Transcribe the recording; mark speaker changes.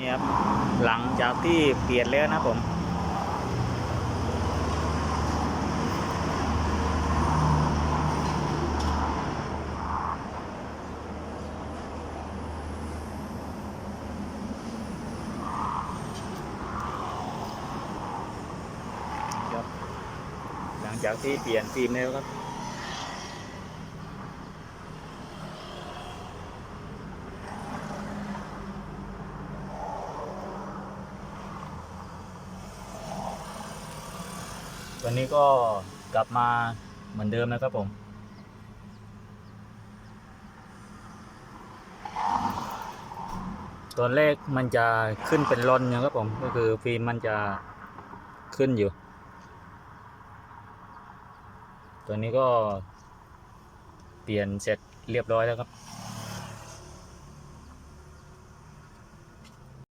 Speaker 1: นี่ครับหลังจากที่เปลี่ยนแล้วนะผมหลังจากที่เปลี่ยนฟิล์มแล้วครับ วันนี้ก็กลับมาเหมือนเดิมนะครับผมตอนแรกมันจะขึ้นเป็นรอนนะครับผมก็คือฟิล์มมันจะขึ้นอยู่ ตัวนี้ก็เปลี่ยนเสร็จเรียบร้อยแล้วครับ